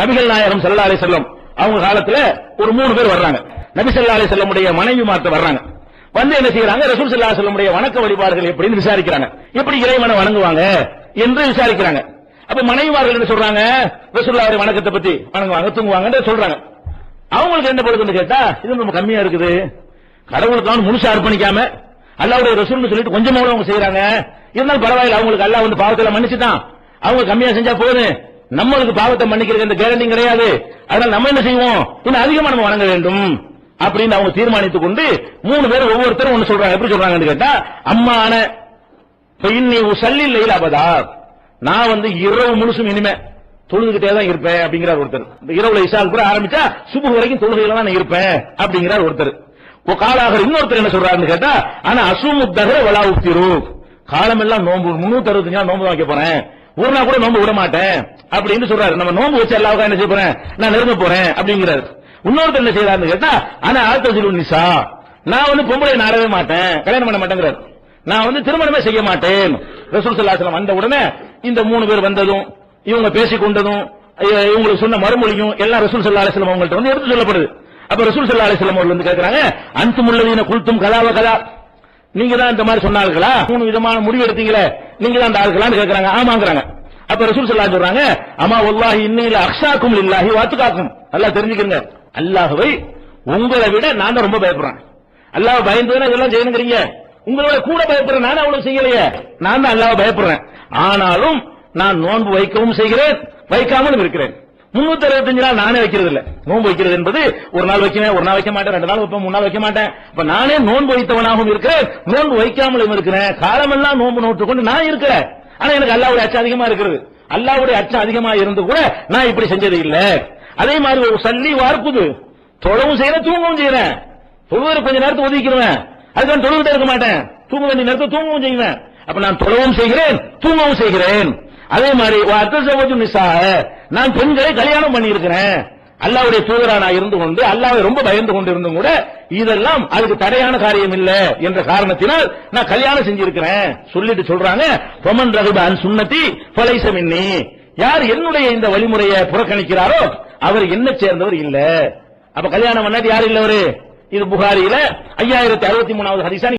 நபிகள் நாயகம் ஸல்லல்லாஹு அலி செல்லம் அவங்க காலத்துல ஒரு மூணு பேர் வர்றாங்க. நபி ஸல்லல்லாஹு அலி செல்லமுடைய மனைவி மாத்த வர்றாங்க. வந்து என்ன செய்யறாங்க? ரசூல் ஸல்லல்லாஹு செல்லமுடைய வணக்க வழிபாடுகள் எப்படின்னு விசாரிக்கிறாங்க. எப்படி இறைவனை வணங்குவாங்க என்று விசாரிக்கிறாங்க. அப்ப மனைவிமார்கள் என்ன சொல்றாங்க? ரசூலுல்லாஹி வணக்கத்தை பத்தி வணங்குவாங்க தூங்குவாங்கன்னு சொல்றாங்க. அவங்களுக்கு என்ன பொழுதுன்னு கேட்டா இது ரொம்ப கம்மியா இருக்குது. கடவுளுக்கான முழுசா அர்ப்பணிக்காம அல்லாவுடைய ரசூல்னு சொல்லிட்டு கொஞ்சமா அவங்க செய்யறாங்க. இருந்தாலும் பரவாயில்ல அவங்களுக்கு அல்லா வந்து பாவத்தில் மன்னிச்சுதான் அவங்க கம்மியா செஞ்சா போதும். நம்மளுக்கு பாவத்தை மன்னிக்கிறது இந்த கேரண்டி கிடையாது. அதனால நம்ம என்ன செய்வோம்? இன்னும் அதிகமா நம்ம வணங்க வேண்டும். அப்படின்னு அவங்க தீர்மானித்துக் கொண்டு மூணு பேர் ஒவ்வொருத்தரும் ஒன்னு சொல்றாங்க. எப்படி சொல்றாங்கன்னு கேட்டா அம்மான இன்னி உசல்லி லைல் அபதா நான் வந்து இரவு முழுசும் இனிமே தொழுதுகிட்டே தான் இருப்பேன் அப்படிங்கிறார் ஒருத்தர். இந்த இரவுல இசால் கூட ஆரம்பிச்சா சுபு வரைக்கும் தொழுகையில தான் நான் இருப்பேன் அப்படிங்கிறார் ஒருத்தர். இப்போ காலாக இன்னொருத்தர் என்ன சொல்றாருன்னு கேட்டா ஆனா அசுமுத்தகர வலா உத்திரு காலமெல்லாம் நோன்பு முன்னூத்தி அறுபத்தஞ்சு நோன்பு வைக்க போறேன். ஒரு நாள் கூட நோம்பு விட மாட்டேன் அப்படின்னு சொல்றாரு. நம்ம நோன்பு வச்சு எல்லாவுக்கா என்ன செய்ய போறேன்? நான் நெருங்க போறேன் அப்படிங்கிறாரு. இன்னொருத்தர் என்ன செய்யறாருன்னு கேட்டா ஆனா ஆழ்த்த நிசா. நான் வந்து பொம்பளை நாடவே மாட்டேன். கல்யாணம் பண்ண மாட்டேங்கிறார். நான் வந்து திருமணமே செய்ய மாட்டேன். ரசூல் சல்லாசலம் வந்த உடனே இந்த மூணு பேர் வந்ததும் இவங்க பேசிக்கொண்டதும் இவங்களுக்கு சொன்ன மறுமொழியும் எல்லாம் ரசூல் சல்லா அலிஸ்லாம் அவங்கள்ட்ட வந்து எடுத்து சொல்லப்படுது. அப்ப ரசூல் சல்லா அலிஸ்லாம் அவர்கள் வந்து கேட்கறாங்க அன்து முள்ளவீன குல்தும் கலாவ கலா நீங்க தான் இந்த மாதிரி சொன்னார்களா? மூணு விதமான முடிவு எடுத்தீங்களே. நீங்க தான் அந்த ஆட்களான்னு கேட்கறாங்க ஆமாங்கிறாங்க. அப்ப ரசூல் சொல்லா சொல்றாங்க அம்மா ஒல்லாஹி இன்னையில அக்ஷாக்கும் இல்லாஹி வாத்துக்காக்கும். நல்லா தெரிஞ்சுக்கங்க. அல்லாஹுவை உங்களை விட நான் தான் ரொம்ப பயப்படுறேன். அல்லாஹ் பயந்துதானே இதெல்லாம் செய்யணுங்கிறீங்க. உங்களோட கூட பயப்படுறேன் நானே அவ்வளவு செய்யலையே. நான் தான் அல்லாஹ் பயப்படுறேன். ஆனாலும் நான் நோன்பு வைக்கவும் செய்கிறேன் வைக்காமலும் இருக்கிறேன். முன்னூத்தி அறுபத்தஞ்சு நாள் நானே வைக்கிறது இல்ல நோன்பு வைக்கிறது என்பது ஒரு நாள் வைக்கிறேன் ஒரு நாள் வைக்க மாட்டேன் ரெண்டு நாள் வைப்பேன் மூணு நாள் வைக்க மாட்டேன். இப்ப நானே நோன்பு வைத்தவனாகவும் இருக்கிறேன் நோன்பு வைக்காமலும் இருக்கிறேன். காலமெல்லாம் நோன்பு நோட்டு கொண்டு நான் இருக்கிறேன். ஆனா எனக்கு அல்லாவுடைய அச்சம் அதிகமா இருக்கிறது. அல்லாவுடைய அச்சம் அதிகமா இருந்து கூட நான் இப்படி செஞ்சது இல்ல. அதே மாதிரி ஒரு சல்லி வார்ப்புது. தொழவும் செய்யறேன் தூங்கவும் செய்யறேன் தொழுவது கொஞ்ச நேரத்தை ஒதுக்கிடுவேன். அதுக்கு தொழுகிட்டே இருக்க மாட்டேன். தூங்க வேண்டிய நேரத்தை தூங்கவும் செய்வேன். அப்ப நான் தொழவும் செய்கிறேன் தூங்கவும் செய்கிறேன். அதே மாதிரி அத்தசவஜு நிசாக நான் பெண்களை கல்யாணம் பண்ணியிருக்கிறேன். அல்லாவுடைய தூதரா நான் இருந்து கொண்டு அல்லாவை ரொம்ப பயந்து கொண்டு இருந்தும் கூட இதெல்லாம் அதுக்கு தடையான காரியம் இல்ல என்ற காரணத்தினால் நான் கல்யாணம் செஞ்சிருக்கிறேன். சொல்லிட்டு சொல்றாங்க பொமன் ரகுபான் சுண்ணத்தி சுன்னத்தி பலைச யார் என்னுடைய இந்த வழிமுறையை புறக்கணிக்கிறாரோ அவர் என்ன சேர்ந்தவர் இல்ல. அப்ப கல்யாணம் பண்ணாட்டி யார் இல்ல அவரு? இது புகாரியில ஐயாயிரத்தி அறுபத்தி மூணாவது ஹரிசா